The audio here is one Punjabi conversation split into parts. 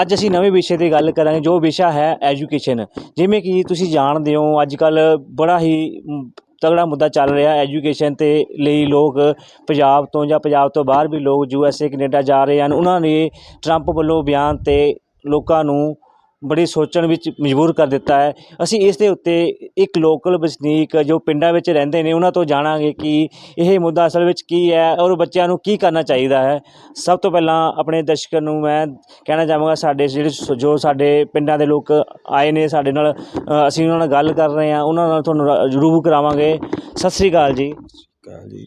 ਅੱਜ ਅਸੀਂ ਨਵੇਂ ਵਿਸ਼ੇ ਦੀ ਗੱਲ ਕਰਾਂਗੇ, ਜੋ ਵਿਸ਼ਾ ਹੈ ਐਜੂਕੇਸ਼ਨ। ਜਿਵੇਂ ਕਿ ਤੁਸੀਂ ਜਾਣਦੇ ਹੋ ਅੱਜ ਕੱਲ੍ਹ ਬੜਾ ਹੀ ਤਗੜਾ ਮੁੱਦਾ ਚੱਲ ਰਿਹਾ ਐਜੂਕੇਸ਼ਨ ਤੇ ਲਈ ਲੋਕ ਪੰਜਾਬ ਤੋਂ ਜਾਂ ਪੰਜਾਬ ਤੋਂ ਬਾਹਰ ਵੀ ਲੋਕ ਯੂ ਐਸ ਏ, ਕੈਨੇਡਾ ਜਾ ਰਹੇ ਹਨ। ਉਹਨਾਂ ਨੇ ਟਰੰਪ ਵੱਲੋਂ ਬਿਆਨ ਤੇ ਲੋਕਾਂ ਨੂੰ ਬੜੀ ਸੋਚਣ ਵਿੱਚ ਮਜਬੂਰ ਕਰ ਦਿੱਤਾ ਹੈ। ਅਸੀਂ ਇਸ ਦੇ ਉੱਤੇ ਇੱਕ ਲੋਕਲ ਵਸਨੀਕ ਜੋ ਪਿੰਡਾਂ ਵਿੱਚ ਰਹਿੰਦੇ ਨੇ, ਉਹਨਾਂ ਤੋਂ ਜਾਣਾਂਗੇ ਕਿ ਇਹ ਮੁੱਦਾ ਅਸਲ ਵਿੱਚ ਕੀ ਹੈ ਔਰ ਬੱਚਿਆਂ ਨੂੰ ਕੀ ਕਰਨਾ ਚਾਹੀਦਾ ਹੈ। ਸਭ ਤੋਂ ਪਹਿਲਾਂ ਆਪਣੇ ਦਰਸ਼ਕਾਂ ਨੂੰ ਮੈਂ ਕਹਿਣਾ ਚਾਹਾਂਗਾ, ਸਾਡੇ ਜਿਹੜੇ ਸ- ਜੋ ਸਾਡੇ ਪਿੰਡਾਂ ਦੇ ਲੋਕ ਆਏ ਨੇ ਸਾਡੇ ਨਾਲ ਅਸੀਂ ਉਹਨਾਂ ਨਾਲ ਗੱਲ ਕਰ ਰਹੇ ਹਾਂ, ਉਹਨਾਂ ਨਾਲ ਤੁਹਾਨੂੰ ਰ- ਕਰਾਵਾਂਗੇ। ਸਤਿ ਸ੍ਰੀ ਅਕਾਲ ਜੀ ਸਤਿ ਸ਼੍ਰੀ ਅਕਾਲ ਜੀ।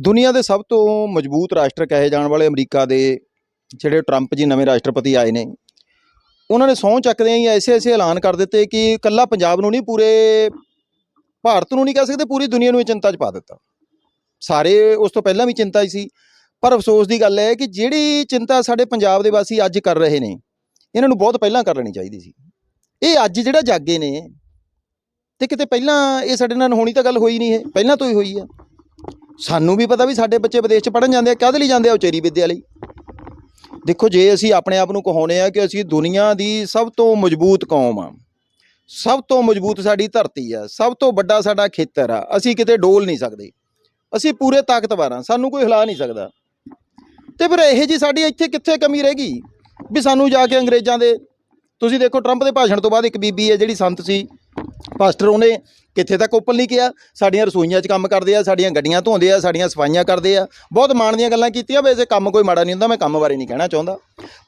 ਦੁਨੀਆ ਦੇ ਸਭ ਤੋਂ ਮਜ਼ਬੂਤ ਰਾਸ਼ਟਰ ਕਹੇ ਜਾਣ ਵਾਲੇ ਅਮਰੀਕਾ ਦੇ, ਜਿਹੜੇ ਟਰੰਪ ਜੀ ਨਵੇਂ ਰਾਸ਼ਟਰਪਤੀ ਆਏ ਨੇ ਉਹਨਾਂ ਨੇ ਸਹੁੰ ਚੱਕਦੇ ਹੀ ਐਸੇ ਐਸੇ ਐਲਾਨ ਕਰ ਦਿੱਤੇ ਕਿ ਇਕੱਲਾ ਪੰਜਾਬ ਨੂੰ ਨਹੀਂ, ਪੂਰੇ ਭਾਰਤ ਨੂੰ ਨਹੀਂ ਕਹਿ ਸਕਦੇ, ਪੂਰੀ ਦੁਨੀਆ ਨੂੰ ਇਹ ਚਿੰਤਾ 'ਚ ਪਾ ਦਿੱਤਾ। ਸਾਰੇ ਉਸ ਤੋਂ ਪਹਿਲਾਂ ਵੀ ਚਿੰਤਾ ਹੀ ਸੀ। ਪਰ ਅਫਸੋਸ ਦੀ ਗੱਲ ਹੈ ਕਿ ਜਿਹੜੀ ਚਿੰਤਾ ਸਾਡੇ ਪੰਜਾਬ ਦੇ ਵਾਸੀ ਅੱਜ ਕਰ ਰਹੇ ਨੇ, ਇਹਨਾਂ ਨੂੰ ਬਹੁਤ ਪਹਿਲਾਂ ਕਰ ਲੈਣੀ ਚਾਹੀਦੀ ਸੀ। ਇਹ ਅੱਜ ਜਿਹੜਾ ਜਾਗੇ ਨੇ, ਤੇ ਕਿਤੇ ਪਹਿਲਾਂ ਇਹ ਸਾਡੇ ਨਾਲ ਹੋਣੀ ਤਾਂ ਗੱਲ ਹੋਈ ਨਹੀਂ ਹੈ, ਪਹਿਲਾਂ ਤੋਂ ਹੀ ਹੋਈ ਆ ਸਾਨੂੰ ਵੀ ਪਤਾ ਵੀ ਸਾਡੇ ਬੱਚੇ ਵਿਦੇਸ਼ 'ਚ ਪੜਨ ਜਾਂਦੇ ਆ, ਕਾਹਦੇ ਲਈ ਜਾਂਦੇ ਆ ਉਚੇਰੀ ਵਿੱਦਿਆ ਲਈ? ਦੇਖੋ, ਜੇ ਅਸੀਂ ਆਪਣੇ ਆਪ ਨੂੰ ਕਹਾਉਨੇ ਆ ਕਿ ਅਸੀਂ ਦੁਨੀਆ ਦੀ ਸਭ ਤੋਂ ਮਜ਼ਬੂਤ ਕੌਮ ਆ ਸਭ ਤੋਂ ਮਜ਼ਬੂਤ ਸਾਡੀ ਧਰਤੀ ਆ ਸਭ ਤੋਂ ਵੱਡਾ ਸਾਡਾ ਖੇਤਰ ਆ, ਅਸੀਂ ਕਿਤੇ ਡੋਲ ਨਹੀਂ ਸਕਦੇ, ਅਸੀਂ ਪੂਰੇ ਤਾਕਤਵਰ ਆ ਸਾਨੂੰ ਕੋਈ ਹਿਲਾ ਨਹੀਂ ਸਕਦਾ। ਤੇ ਫਿਰ ਇਹ ਜੀ ਸਾਡੀ ਇੱਥੇ ਕਿੱਥੇ ਕਮੀ ਰਹਿ ਗਈ? ਵੀ ਸਾਨੂੰ ਜਾ ਕੇ ਅੰਗਰੇਜ਼ਾਂ ਦੇ, ਤੁਸੀਂ ਦੇਖੋ ਟਰੰਪ ਦੇ ਭਾਸ਼ਣ ਤੋਂ ਬਾਅਦ ਇੱਕ ਬੀਬੀ ਹੈ ਜਿਹੜੀ ਸੰਤ ਸੀ, ਪਾਸਟਰ ਉਹਨੇ ਕਿੱਥੇ ਤੱਕ ਓਪਨ ਨਹੀਂ ਕਿਹਾ? ਸਾਡੀਆਂ ਰਸੋਈਆਂ 'ਚ ਕੰਮ ਕਰਦੇ ਆ, ਸਾਡੀਆਂ ਗੱਡੀਆਂ ਧੋਂਦੇ ਆ, ਸਾਡੀਆਂ ਸਫਾਈਆਂ ਕਰਦੇ ਆ। ਬਹੁਤ ਮਾਣ ਦੀਆਂ ਗੱਲਾਂ ਕੀਤੀਆਂ ਵੈਸੇ ਕੰਮ ਕੋਈ ਮਾੜਾ ਨਹੀਂ ਹੁੰਦਾ, ਮੈਂ ਕੰਮ ਬਾਰੇ ਨਹੀਂ ਕਹਿਣਾ ਚਾਹੁੰਦਾ।